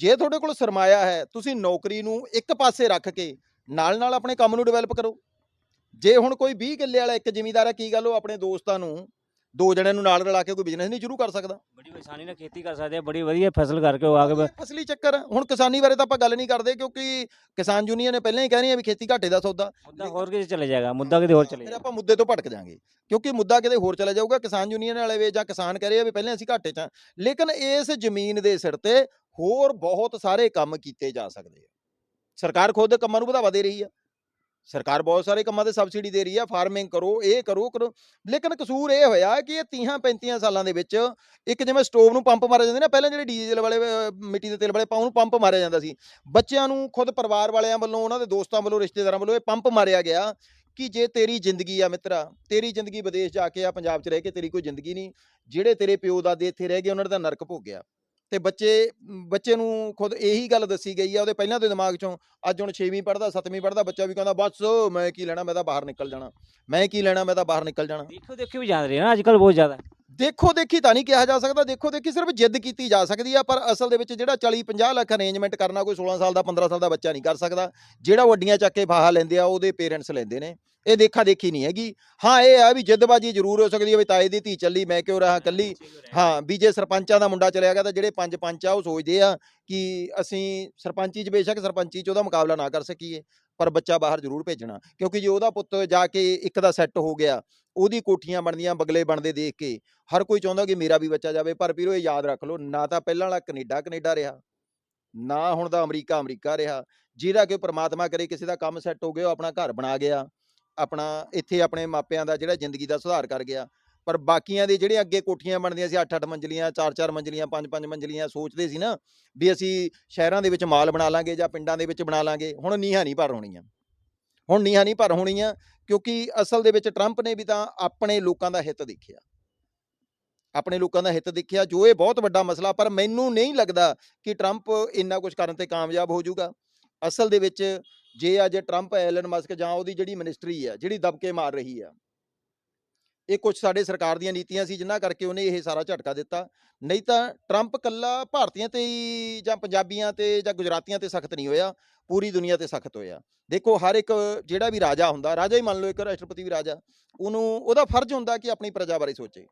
ਜੇ ਤੁਹਾਡੇ ਕੋਲ ਸਰਮਾਇਆ ਹੈ, ਤੁਸੀਂ ਨੌਕਰੀ ਨੂੰ ਇੱਕ ਪਾਸੇ ਰੱਖ ਕੇ ਨਾਲ ਨਾਲ ਆਪਣੇ ਕੰਮ ਨੂੰ ਡਿਵੈਲਪ ਕਰੋ। ਜੇ ਹੁਣ ਕੋਈ 20 ਕਿੱਲੇ ਵਾਲਾ ਇੱਕ ਜ਼ਿਮੀਦਾਰ ਹੈ, ਕੀ ਗੱਲ ਉਹ ਆਪਣੇ ਦੋਸਤਾਂ ਨੂੰ ਦੋ ਜਣਿਆਂ ਨੂੰ ਨਾਲ ਰਲਾ ਕੇ ਕੋਈ ਬਿਜ਼ਨਸ ਨਹੀਂ ਸ਼ੁਰੂ ਕਰ ਸਕਦਾ। ਬੜੀ ਆਸਾਨੀ ਨਾਲ ਖੇਤੀ ਕਰ ਸਕਦੇ ਆ ਬੜੀ ਵਧੀਆ ਫਸਲ ਕਰਕੇ ਉਹ ਆ ਕੇ ਫਸਲੀ ਚੱਕਰ ਆ। ਹੁਣ ਕਿਸਾਨੀ ਬਾਰੇ ਤਾਂ ਆਪਾਂ ਗੱਲ ਨਹੀਂ ਕਰਦੇ ਕਿਉਂਕਿ ਕਿਸਾਨ ਯੂਨੀਅਨ ਨੇ ਪਹਿਲਾਂ ਹੀ ਕਹਿ ਰਹੀ ਹੈ ਵੀ ਖੇਤੀ ਘਾਟੇ ਦਾ ਸੌਦਾ। ਮੁੱਦਾ ਹੋਰ ਕਿਤੇ ਚਲੇ ਜਾਏਗਾ ਮੁੱਦਾ ਕਿਤੇ ਹੋਰ ਚਲੇ ਫਿਰ ਜਾਏਗਾ। ਆਪਾਂ ਮੁੱਦੇ ਤੋਂ ਭਟਕ ਜਾਾਂਗੇ। ਕਿਉਂਕਿ ਮੁੱਦਾ ਕਿਤੇ ਹੋਰ ਚਲਾ ਜਾਊਗਾ ਕਿਸਾਨ ਯੂਨੀਅਨ ਵਾਲੇ ਵੇ ਜਾਂ ਕਿਸਾਨ ਕਹਿ ਰਹੇ ਆ ਵੀ ਪਹਿਲਾਂ ਅਸੀਂ ਘਾਟੇ 'ਚ ਹਾਂ ਲੇਕਿਨ ਇਸ ਜ਼ਮੀਨ ਦੇ ਸਿਰ ਤੇ ਹੋਰ ਬਹੁਤ ਸਾਰੇ ਕੰਮ ਕੀਤੇ ਜਾ ਸਕਦੇ ਆ। ਸਰਕਾਰ ਖੁਦ ਕੰਮਾਂ ਨੂੰ ਵਧਾਵਾ ਦੇ ਰਹੀ ਆ। ਸਰਕਾਰ ਬਹੁਤ ਸਾਰੇ ਕੰਮਾਂ ਤੇ ਸਬਸਿਡੀ ਦੇ ਰਹੀ ਆ, ਫਾਰਮਿੰਗ ਕਰੋ, ਇਹ ਕਰੋ ਕਰੋ। ਲੇਕਿਨ ਕਸੂਰ ਇਹ ਹੋਇਆ ਕਿ ਇਹ 30 35 ਸਾਲਾਂ ਦੇ ਵਿੱਚ ਇੱਕ ਜਿਵੇਂ ਸਟੋਵ ਨੂੰ ਪੰਪ ਮਾਰਿਆ ਜਾਂਦਾ ਨਾ, ਪਹਿਲਾਂ ਜਿਹੜੇ ਡੀਜ਼ਲ ਵਾਲੇ ਮਿੱਟੀ ਦੇ ਤੇਲ ਵਾਲੇ ਪਾਉ ਨੂੰ ਪੰਪ ਮਾਰਿਆ ਜਾਂਦਾ ਸੀ। ਬੱਚਿਆਂ ਨੂੰ ਖੁਦ ਪਰਿਵਾਰ ਵਾਲਿਆਂ ਵੱਲੋਂ, ਉਹਨਾਂ ਦੇ ਦੋਸਤਾਂ ਵੱਲੋਂ, ਰਿਸ਼ਤੇਦਾਰਾਂ ਵੱਲੋਂ ਇਹ ਪੰਪ ਮਾਰਿਆ ਗਿਆ ਕਿ ਜੇ ਤੇਰੀ ਜ਼ਿੰਦਗੀ ਆ ਮਿੱਤਰਾ, ਤੇਰੀ ਜ਼ਿੰਦਗੀ ਵਿਦੇਸ਼ ਜਾ ਕੇ ਆ, ਪੰਜਾਬ 'ਚ ਰਹਿ ਕੇ ਤੇਰੀ ਕੋਈ ਜ਼ਿੰਦਗੀ ਨਹੀਂ, ਜਿਹੜੇ ਤੇਰੇ ਪਿਓ ਦਾਦੇ ਇੱਥੇ ਰਹਿ ਗਏ, ਉਹਨਾਂ ਦਾ ਨਰਕ ਭੋਗਿਆ ਤੇ ਬੱਚੇ ਬੱਚੇ ਨੂੰ ਖੁਦ ਇਹੀ ਗੱਲ ਦੱਸੀ ਗਈ ਆ ਉਹਦੇ ਪਹਿਲਾਂ ਦੇ ਦਿਮਾਗ 'ਚੋਂ, ਅੱਜ ਹੁਣ 6ਵੀਂ ਪੜ੍ਹਦਾ 7ਵੀਂ ਪੜ੍ਹਦਾ, ਬੱਚਾ ਵੀ ਕਹਿੰਦਾ, ਬਸ, ਮੈਂ ਕੀ ਲੈਣਾ, ਮੈਂ ਤਾਂ ਬਾਹਰ ਨਿਕਲ ਜਾਣਾ, ਮੈਂ ਕੀ ਲੈਣਾ, ਮੈਂ ਤਾਂ ਬਾਹਰ ਨਿਕਲ ਜਾਣਾ। ਦੇਖੋ ਦੇਖੋ ਵੀ ਜਾਣ ਰਹੇ ਨਾ ਅੱਜ ਕੱਲ ਬਹੁਤ ਜ਼ਿਆਦਾ। ਦੇਖੋ ਦੇਖੀ ਤਾਂ ਨਹੀਂ ਕਿਹਾ ਜਾ ਸਕਦਾ, ਦੇਖੋ ਦੇਖੀ ਸਿਰਫ ਜਿੱਦ ਕੀਤੀ ਜਾ ਸਕਦੀ ਆ, ਪਰ ਅਸਲ ਦੇ ਵਿੱਚ ਜਿਹੜਾ 40 50 ਲੱਖ ਅਰੇਂਜਮੈਂਟ ਕਰਨਾ ਕੋਈ 16 ਸਾਲ ਦਾ 15 ਸਾਲ ਦਾ ਬੱਚਾ ਨਹੀਂ ਕਰ ਸਕਦਾ। ਜਿਹੜਾ ਵੱਡੀਆਂ ਚੱਕ ਕੇ ਫਾਹਾ ਲੈਂਦੇ ਆ, ਉਹਦੇ ਪੇਰੈਂਟਸ ਲੈਂਦੇ ਨੇ। ਇਹ ਦੇਖਾ ਦੇਖੀ ਨਹੀਂ ਹੈਗੀ। ਹਾਂ, ਇਹ ਆ ਵੀ ਜਿੱਦਬਾਜੀ ਜ਼ਰੂਰ ਹੋ ਸਕਦੀ ਹੈ ਵੀ ਤਾਏ ਦੀ ਧੀ ਚੱਲੀ, ਮੈਂ ਕਿਉਂ ਰਹਾ, ਕੱਲੀ। ਹਾਂ, ਵੀ ਜੇ ਸਰਪੰਚਾਂ ਦਾ ਮੁੰਡਾ ਚਲਿਆ ਗਿਆ ਤਾਂ ਜਿਹੜੇ ਪੰਜ ਪੰਚ ਆ, ਉਹ ਸੋਚਦੇ ਆ ਕਿ ਅਸੀਂ ਸਰਪੰਚੀ 'ਚ ਬੇਸ਼ੱਕ ਸਰਪੰਚੀ 'ਚ ਉਹਦਾ ਮੁਕਾਬਲਾ ਨਾ ਕਰ ਸਕੀਏ। ਪਰ ਬੱਚਾ ਬਾਹਰ ਜ਼ਰੂਰ ਭੇਜਣਾ। ਕਿਉਂਕਿ ਜੇ ਉਹਦਾ ਪੁੱਤ ਜਾ ਕੇ ਇੱਕ ਦਾ ਸੈੱਟ ਹੋ ਗਿਆ, ਉਹਦੀ ਕੋਠੀਆਂ ਬਣਦੀਆਂ ਬਗਲੇ ਬਣਦੇ ਦੇਖ ਕੇ, ਹਰ ਕੋਈ ਚਾਹੁੰਦਾ ਕਿ ਮੇਰਾ ਵੀ ਬੱਚਾ ਜਾਵੇ, ਪਰ ਵੀਰੋ ਇਹ ਯਾਦ ਰੱਖ ਲਓ, ਨਾ ਤਾਂ ਪਹਿਲਾਂ ਵਾਲਾ ਕੈਨੇਡਾ ਕੈਨੇਡਾ ਰਿਹਾ, ਨਾ ਹੁਣ ਦਾ ਅਮਰੀਕਾ ਅਮਰੀਕਾ ਰਿਹਾ, ਜਿਹਦਾ ਕਿ ਪ੍ਰਮਾਤਮਾ ਕਰੇ ਕਿਸੇ ਦਾ ਕੰਮ ਸੈੱਟ ਹੋ ਗਿਆ, ਉਹ ਆਪਣਾ ਘਰ ਬਣਾ ਗਿਆ, ਆਪਣਾ ਇੱਥੇ ਆਪਣੇ ਮਾਪਿਆਂ ਦਾ ਜਿਹੜਾ ਜ਼ਿੰਦਗੀ ਦਾ ਸੁਧਾਰ ਕਰ ਗਿਆ। ਪਰ ਬਾਕੀਆਂ ਦੇ ਜਿਹੜੇ ਅੱਗੇ ਕੋਠੀਆਂ ਬਣਦੀਆਂ ਸੀ 8-8 ਮੰਜ਼ਲੀਆਂ 4-4 ਮੰਜ਼ਲੀਆਂ 5-5 ਮੰਜ਼ਲੀਆਂ ਸੋਚਦੇ ਸੀ ਨਾ ਵੀ ਅਸੀਂ ਸ਼ਹਿਰਾਂ ਦੇ ਵਿੱਚ ਮਾਲ ਬਣਾ ਲਾਂਗੇ ਜਾਂ ਪਿੰਡਾਂ ਦੇ ਵਿੱਚ ਬਣਾ ਲਾਂਗੇ, ਹੁਣ ਨੀਹਾਂ ਨਹੀਂ ਭਰ ਹੋਣੀਆਂ। ਹੁਣ ਨੀਹਾਂ ਨਹੀਂ ਭਰ ਹੋਣੀਆਂ ਕਿਉਂਕਿ ਅਸਲ ਦੇ ਵਿੱਚ ਟਰੰਪ ਨੇ ਵੀ ਤਾਂ ਆਪਣੇ ਲੋਕਾਂ ਦਾ ਹਿੱਤ ਦੇਖਿਆ। ਆਪਣੇ ਲੋਕਾਂ ਦਾ ਹਿੱਤ ਦੇਖਿਆ, ਜੋ ਇਹ ਬਹੁਤ ਵੱਡਾ ਮਸਲਾ, ਪਰ ਮੈਨੂੰ ਨਹੀਂ ਲੱਗਦਾ ਕਿ ਟਰੰਪ ਇੰਨਾ ਕੁਝ ਕਰਨ ਤੇ ਕਾਮਯਾਬ ਹੋ ਜਾਊਗਾ। ਅਸਲ ਦੇ ਵਿੱਚ ਜੇ ਅੱਜ ਟਰੰਪ ਐਲਨ ਮਸਕ ਜਾਂ ਉਹਦੀ ਜਿਹੜੀ ਮਿਨਿਸਟਰੀ ਹੈ ਜਿਹੜੀ ਦਬਕੇ ਮਾਰ ਰਹੀ ਆ ਇਹ ਕੁਝ ਸਾਡੇ ਸਰਕਾਰ ਦੀਆਂ ਨੀਤੀਆਂ ਸੀ ਜਿਨ੍ਹਾਂ ਕਰਕੇ ਉਹਨੇ ਇਹ ਸਾਰਾ ਝਟਕਾ ਦਿੱਤਾ। ਨਹੀਂ ਤਾਂ ਟਰੰਪ ਕੱਲਾ ਭਾਰਤੀਆਂ ਤੇ ਹੀ ਜਾਂ ਪੰਜਾਬੀਆਂ ਤੇ ਜਾਂ ਗੁਜਰਾਤੀਆਂ ਤੇ ਸਖਤ ਨਹੀਂ ਹੋਇਆ ਪੂਰੀ ਦੁਨੀਆ ਤੇ ਸਖਤ ਹੋਇਆ। ਦੇਖੋ ਹਰ ਇੱਕ ਜਿਹੜਾ ਵੀ ਰਾਜਾ ਹੁੰਦਾ ਰਾਜਾ ਹੀ ਮੰਨ ਲਓ ਇੱਕ ਰਾਸ਼ਟਰਪਤੀ ਵੀ ਰਾਜਾ ਉਹਨੂੰ ਉਹਦਾ ਫਰਜ਼ ਹੁੰਦਾ ਕਿ ਆਪਣੀ ਪ੍ਰਜਾ ਬਾਰੇ ਸੋਚੇ।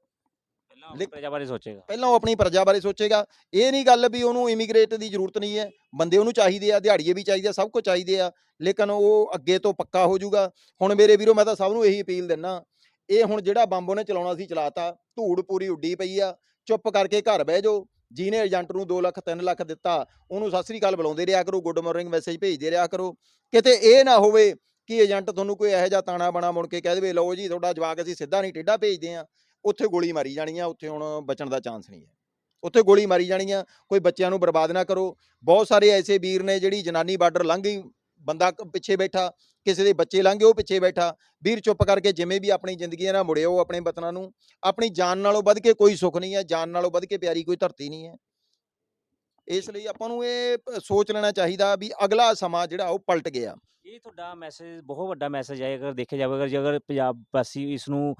ਪਹਿਲਾਂ ਪ੍ਰਜਾ ਬਾਰੇ ਸੋਚੇਗਾ। ਪਹਿਲਾਂ ਉਹ ਆਪਣੀ ਪ੍ਰਜਾ ਬਾਰੇ ਸੋਚੇਗਾ। ਇਹ ਨਹੀਂ ਗੱਲ ਵੀ ਉਹਨੂੰ ਇਮੀਗ੍ਰੇਟ ਦੀ ਜ਼ਰੂਰਤ ਨਹੀਂ ਹੈ। ਬੰਦੇ ਉਹਨੂੰ ਚਾਹੀਦੇ ਆ ਦਿਹਾੜੀਏ ਵੀ ਚਾਹੀਦੇ ਆ ਸਭ ਕੁਝ ਚਾਹੀਦੇ ਆ। ਲੇਕਿਨ ਉਹ ਅੱਗੇ ਤੋਂ ਪੱਕਾ ਹੋ ਜਾਊਗਾ। ਹੁਣ ਮੇਰੇ ਵੀਰੋ ਮੈਂ ਤਾਂ ਸਭ ਨੂੰ ਇਹੀ ਅਪੀਲ ਦਿੰਨਾ ਇਹ ਹੁਣ ਜਿਹੜਾ ਬੰਬ ਉਹਨੇ ਚਲਾਉਣਾ ਸੀ, ਚਲਾਤਾ, ਧੂੜ ਪੂਰੀ ਉੱਡੀ ਪਈ ਆ, ਚੁੱਪ ਕਰਕੇ ਘਰ ਬਹਿ ਜਾਓ। ਜਿਹਨੇ ਏਜੰਟ ਨੂੰ 2 ਲੱਖ 3 ਲੱਖ ਦਿੱਤਾ, ਉਹਨੂੰ ਸਤਿ ਸ੍ਰੀ ਅਕਾਲ ਬੁਲਾਉਂਦੇ ਰਿਹਾ ਕਰੋ, ਗੁੱਡ ਮਾਰਨਿੰਗ ਮੈਸੇਜ ਭੇਜਦੇ ਰਿਹਾ ਕਰੋ। ਕਿਤੇ ਇਹ ਨਾ ਹੋਵੇ ਕਿ ਏਜੰਟ ਤੁਹਾਨੂੰ ਕੋਈ ਇਹੋ ਜਿਹਾ ਤਾਣਾ ਬਾਣਾ ਮੁੜ ਕੇ ਕਹਿ ਦੇਵੇ, ਲਓ ਜੀ, ਤੁਹਾਡਾ ਜਵਾਕ ਅਸੀਂ ਸਿੱਧਾ ਨਹੀਂ ਟੇਢਾ ਭੇਜਦੇ ਆ। ਉੱਥੇ ਗੋਲੀ ਮਾਰੀ ਜਾਣੀ ਆ, ਉੱਥੇ ਹੁਣ ਬਚਣ ਦਾ ਚਾਂਸ ਨਹੀਂ ਹੈ। ਉੱਥੇ ਗੋਲੀ ਮਾਰੀ ਜਾਣੀ ਆ, ਕੋਈ ਬੱਚਿਆਂ ਨੂੰ ਬਰਬਾਦ ਨਾ ਕਰੋ। ਬਹੁਤ ਸਾਰੇ ਐਸੇ ਵੀਰ ਨੇ ਜਿਹੜੀ ਜਨਾਨੀ ਬਾਰਡਰ ਲੰਘ ਗਈ ਬੰਦਾ ਪਿੱਛੇ ਬੈਠਾ, ਕਿਸੇ ਦੇ ਬੱਚੇ ਲੰਘ ਉਹ ਪਿੱਛੇ ਬੈਠਾ, ਵੀਰ ਚੁੱਪ ਕਰਕੇ ਜਿਵੇਂ ਵੀ ਆਪਣੀ ਜ਼ਿੰਦਗੀ ਨਾਲ ਮੁੜਿਓ ਆਪਣੇ ਵਤਨਾਂ ਨੂੰ, ਆਪਣੀ ਜਾਨ ਨਾਲੋਂ ਵੱਧ ਕੇ ਕੋਈ ਸੁੱਖ ਨਹੀਂ ਹੈ, ਜਾਨ ਨਾਲੋਂ ਵੱਧ ਕੇ ਪਿਆਰੀ ਕੋਈ ਧਰਤੀ ਨਹੀਂ ਹੈ। ਇਸ ਲਈ ਆਪਾਂ ਨੂੰ ਇਹ ਸੋਚ ਲੈਣਾ ਚਾਹੀਦਾ ਵੀ ਅਗਲਾ ਸਮਾਂ ਜਿਹੜਾ ਉਹ ਪਲਟ ਗਿਆ। ਇਹ ਤੁਹਾਡਾ ਮੈਸੇਜ ਬਹੁਤ ਵੱਡਾ ਮੈਸੇਜ ਹੈ, ਅਗਰ ਦੇਖਿਆ ਜਾਵੇ, ਅਗਰ ਜੇਕਰ ਪੰਜਾਬ ਵਾਸੀ ਇਸ ਨੂੰ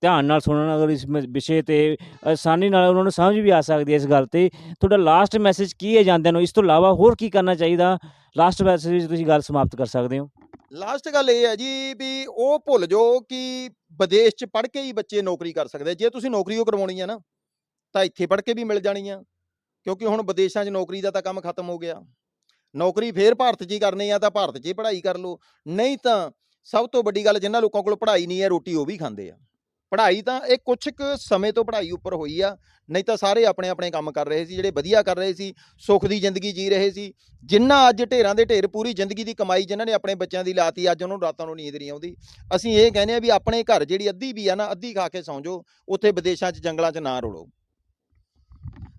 ਧਿਆਨ ਨਾਲ ਸੁਣਨ ਅਗਰ ਇਸ ਮ- ਵਿਸ਼ੇ ਤੇ ਆਸਾਨੀ ਨਾਲ ਉਹਨਾਂ ਨੂੰ ਸਮਝ ਵੀ ਆ ਸਕਦੀ ਹੈ ਇਸ ਗੱਲ ਤੇ। ਤੁਹਾਡਾ ਲਾਸਟ ਮੈਸੇਜ ਕੀ ਹੈ ਜਾਂਦਿਆਂ ਨੂੰ? ਇਸ ਤੋਂ ਇਲਾਵਾ ਹੋਰ ਕੀ ਕਰਨਾ ਚਾਹੀਦਾ? ਲਾਸਟ ਮੈਸੇਜ ਵਿੱਚ ਤੁਸੀਂ ਗੱਲ ਸਮਾਪਤ ਕਰ ਸਕਦੇ ਹੋ। ਲਾਸਟ ਗੱਲ ਇਹ ਹੈ ਜੀ ਵੀ ਉਹ ਭੁੱਲ ਜਾਓ ਕਿ ਵਿਦੇਸ਼ 'ਚ ਪੜ੍ਹ ਕੇ ਹੀ ਬੱਚੇ ਨੌਕਰੀ ਕਰ ਸਕਦੇ ਆ। ਜੇ ਤੁਸੀਂ ਨੌਕਰੀ ਉਹ ਕਰਵਾਉਣੀ ਹੈ ਨਾ, ਤਾਂ ਇੱਥੇ ਪੜ੍ਹ ਕੇ ਵੀ ਮਿਲ ਜਾਣੀ ਆ। ਕਿਉਂਕਿ ਹੁਣ ਵਿਦੇਸ਼ਾਂ 'ਚ ਨੌਕਰੀ ਦਾ ਤਾਂ ਕੰਮ ਖਤਮ ਹੋ ਗਿਆ। ਨੌਕਰੀ ਫੇਰ ਭਾਰਤ 'ਚ ਹੀ ਕਰਨੀ ਆ ਤਾਂ ਭਾਰਤ 'ਚ ਹੀ ਪੜ੍ਹਾਈ ਕਰ ਲਓ। ਨਹੀਂ ਤਾਂ ਸਭ ਤੋਂ ਵੱਡੀ ਗੱਲ ਜਿਨ੍ਹਾਂ ਲੋਕਾਂ ਕੋਲ ਪੜ੍ਹਾਈ ਨਹੀਂ ਹੈ, ਰੋਟੀ ਉਹ ਵੀ ਖਾਂਦੇ ਆ। ਪੜ੍ਹਾਈ ਤਾਂ ਇਹ ਕੁਛ ਕੁ ਸਮੇਂ ਤੋਂ ਪੜ੍ਹਾਈ ਉੱਪਰ ਹੋਈ ਆ, ਨਹੀਂ ਤਾਂ ਸਾਰੇ ਆਪਣੇ ਆਪਣੇ ਕੰਮ ਕਰ ਰਹੇ ਸੀ, ਜਿਹੜੇ ਵਧੀਆ ਕਰ ਰਹੇ ਸੀ, ਸੁੱਖ ਦੀ ਜ਼ਿੰਦਗੀ ਜੀ ਰਹੇ ਸੀ ਜਿਨ੍ਹਾਂ ਅੱਜ ਢੇਰਾਂ ਦੇ ਢੇਰ ਪੂਰੀ ਜ਼ਿੰਦਗੀ ਦੀ ਕਮਾਈ ਜਿਨ੍ਹਾਂ ਨੇ ਆਪਣੇ ਬੱਚਿਆਂ ਦੀ ਲਾਤੀ, ਅੱਜ ਉਹਨਾਂ ਨੂੰ ਰਾਤਾਂ ਨੂੰ ਨੀਂਦ ਨਹੀਂ ਆਉਂਦੀ। ਅਸੀਂ ਇਹ ਕਹਿੰਦੇ ਆ ਵੀ ਆਪਣੇ ਘਰ ਜਿਹੜੀ ਅੱਧੀ ਵੀ ਆ ਨਾ, ਅੱਧੀ ਖਾ ਕੇ ਸੌਂ ਜਾਓ, ਉੱਥੇ ਵਿਦੇਸ਼ਾਂ 'ਚ ਜੰਗਲਾਂ 'ਚ ਨਾ ਰੋਲੋ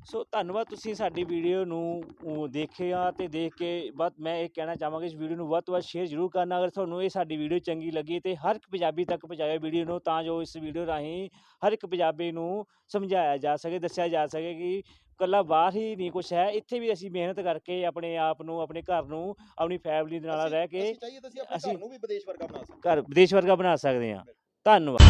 ਸੋ ਧੰਨਵਾਦ ਤੁਸੀਂ ਸਾਡੀ ਵੀਡੀਓ ਨੂੰ ਦੇਖਿਆ ਤੇ ਦੇਖ ਕੇ। ਬਸ ਮੈਂ ਇਹ ਕਹਿਣਾ ਚਾਹਾਂਗਾ ਇਸ ਵੀਡੀਓ ਨੂੰ ਵੱਧ ਤੋਂ ਵੱਧ ਸ਼ੇਅਰ ਜ਼ਰੂਰ ਕਰਨਾ। ਅਗਰ ਤੁਹਾਨੂੰ ਇਹ ਸਾਡੀ ਵੀਡੀਓ ਚੰਗੀ ਲੱਗੀ ਤੇ ਹਰ ਇੱਕ ਪੰਜਾਬੀ ਤੱਕ ਪਹੁੰਚਾਇਓ ਵੀਡੀਓ ਨੂੰ ਤਾਂ ਜੋ ਇਸ ਵੀਡੀਓ ਰਾਹੀਂ ਹਰ ਇੱਕ ਪੰਜਾਬੀ ਨੂੰ ਸਮਝਾਇਆ ਜਾ ਸਕੇ ਦੱਸਿਆ ਜਾ ਸਕੇ ਕਿ ਇਕੱਲਾ ਬਾਹਰ ਹੀ ਨਹੀਂ ਕੁਛ ਹੈ। ਇੱਥੇ ਵੀ ਅਸੀਂ ਮਿਹਨਤ ਕਰਕੇ ਆਪਣੇ ਆਪ ਨੂੰ ਆਪਣੇ ਘਰ ਨੂੰ ਆਪਣੀ ਫੈਮਿਲੀ ਦੇ ਨਾਲ ਰਹਿ ਕੇ ਅਸੀਂ ਘਰ ਨੂੰ ਵੀ ਵਿਦੇਸ਼ ਵਰਗਾ ਬਣਾ ਸਕਦੇ ਘਰ ਵਿਦੇਸ਼ ਵਰਗਾ ਬਣਾ ਸਕਦੇ ਹਾਂ। ਧੰਨਵਾਦ।